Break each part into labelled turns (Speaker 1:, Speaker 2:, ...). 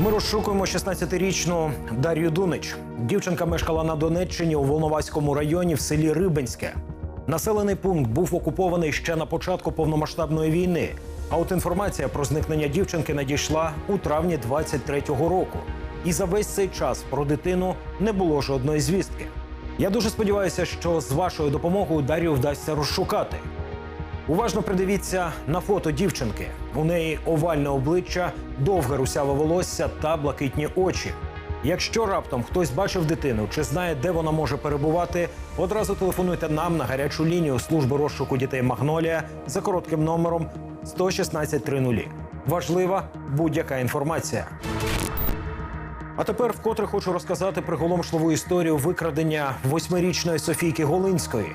Speaker 1: Ми розшукуємо 16-річну Дар'ю Дунич. Дівчинка мешкала на Донеччині у Волноваському районі в селі Рибинське. Населений пункт був окупований ще на початку повномасштабної війни. А от інформація про зникнення дівчинки надійшла у травні 23-го року. І за весь цей час про дитину не було жодної звістки. Я дуже сподіваюся, що з вашою допомогою Дар'ю вдасться розшукати. Уважно придивіться на фото дівчинки. У неї овальне обличчя, довге русяве волосся та блакитні очі. Якщо раптом хтось бачив дитину чи знає, де вона може перебувати, одразу телефонуйте нам на гарячу лінію служби розшуку дітей Магнолія за коротким номером 116 30. Важлива будь-яка інформація. А тепер вкотре хочу розказати приголомшливу історію викрадення восьмирічної Софійки Голинської.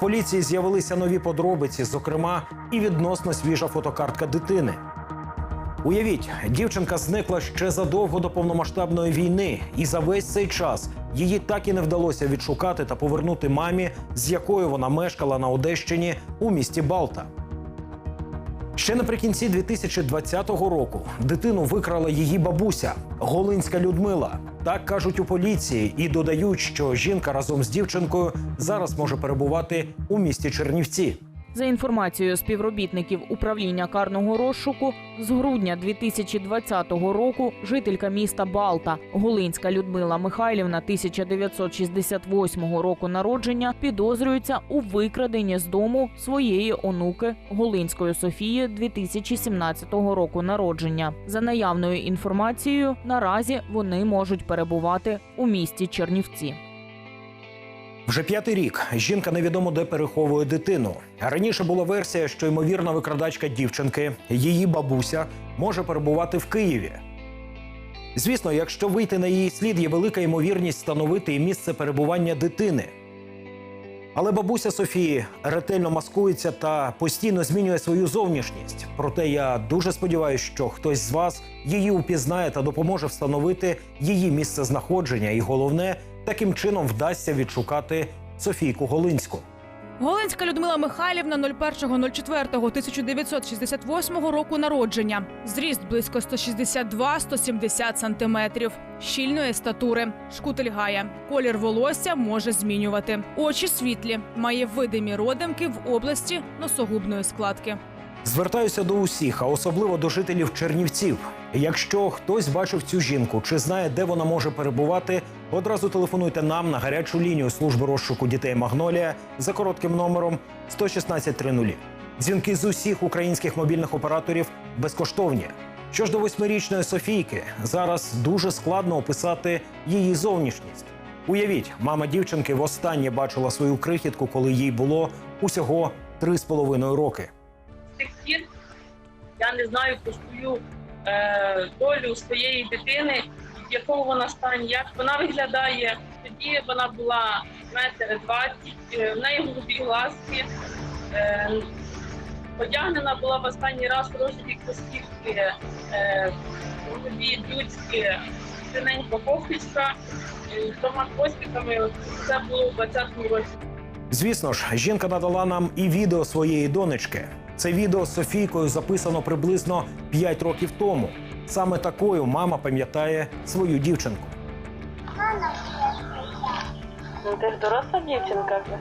Speaker 1: Поліції з'явилися нові подробиці, зокрема, і відносно свіжа фотокартка дитини. Уявіть, дівчинка зникла ще задовго до повномасштабної війни, і за весь цей час її так і не вдалося відшукати та повернути мамі, з якою вона мешкала на Одещині у місті Балта. Ще наприкінці 2020 року дитину викрала її бабуся Голинська Людмила. Так кажуть у поліції, і додають, що жінка разом з дівчинкою зараз може перебувати у місті Чернівці.
Speaker 2: За інформацією співробітників управління карного розшуку, з грудня 2020 року жителька міста Балта Голинська Людмила Михайлівна 1968 року народження підозрюється у викраденні з дому своєї онуки Голинської Софії 2017 року народження. За наявною інформацією, наразі вони можуть перебувати у місті Чернівці.
Speaker 1: Вже п'ятий рік жінка невідомо де переховує дитину. Раніше була версія, що ймовірна викрадачка дівчинки, її бабуся, може перебувати в Києві. Звісно, якщо вийти на її слід, є велика ймовірність встановити і місце перебування дитини. Але бабуся Софії ретельно маскується та постійно змінює свою зовнішність. Проте я дуже сподіваюся, що хтось з вас її упізнає та допоможе встановити її місце знаходження, і головне, таким чином вдасться відшукати Софійку Голинську.
Speaker 3: Голинська Людмила Михайлівна 01.04.1968 року народження. Зріст близько 162-170 сантиметрів. Щільної статури. Шкутель гая. Колір волосся може змінювати. Очі світлі. Має видимі родимки в області носогубної складки.
Speaker 1: Звертаюся до усіх, а особливо до жителів Чернівців. Якщо хтось бачив цю жінку чи знає, де вона може перебувати, одразу телефонуйте нам на гарячу лінію служби розшуку дітей Магнолія за коротким номером 116 30. Дзвінки з усіх українських мобільних операторів безкоштовні. Що ж до восьмирічної Софійки, зараз дуже складно описати її зовнішність. Уявіть, мама дівчинки востаннє бачила свою крихітку, коли їй було усього три з половиною роки.
Speaker 4: тих я не знаю про свою е, долю своєї дитини, в якому вона стані, як вона виглядає. Тоді вона була метр двадцять, е, в неї голубі глазки. Е, одягнена була в останній раз розові костівки, е, голубі людські, синенька кофточка, е, двома хвостиками. Це було в 20-му році.
Speaker 1: Звісно ж, жінка надала нам і відео своєї донечки. Це відео з Софійкою записано приблизно 5 років тому. Саме такою мама пам'ятає свою дівчинку.
Speaker 5: Ну ти ж доросла дівчинка вже.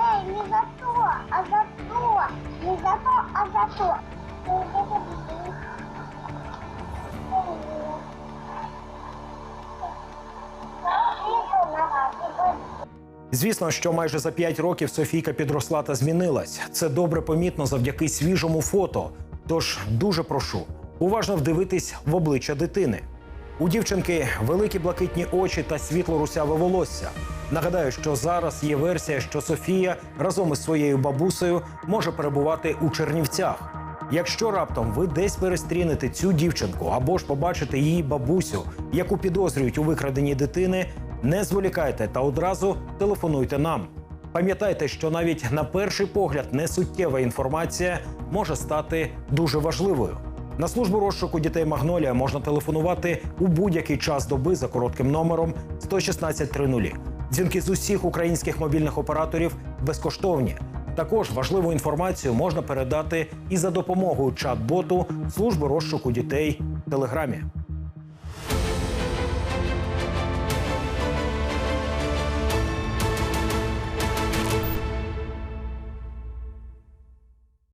Speaker 6: Эй, не за то, а за то. Не за то, а за то.
Speaker 1: Звісно, що майже за 5 років Софійка підросла та змінилась. Це добре помітно завдяки свіжому фото. Тож дуже прошу уважно вдивитись в обличчя дитини. У дівчинки великі блакитні очі та світло-русяве волосся. Нагадаю, що зараз є версія, що Софія разом із своєю бабусею може перебувати у Чернівцях. Якщо раптом ви десь перестрінете цю дівчинку або ж побачите її бабусю, яку підозрюють у викраденні дитини, не зволікайте та одразу телефонуйте нам. Пам'ятайте, що навіть на перший погляд несуттєва інформація може стати дуже важливою. На службу розшуку дітей Магнолія можна телефонувати у будь-який час доби за коротким номером 116 30. Дзвінки з усіх українських мобільних операторів безкоштовні. Також важливу інформацію можна передати і за допомогою чат-боту служби розшуку дітей в Телеграмі.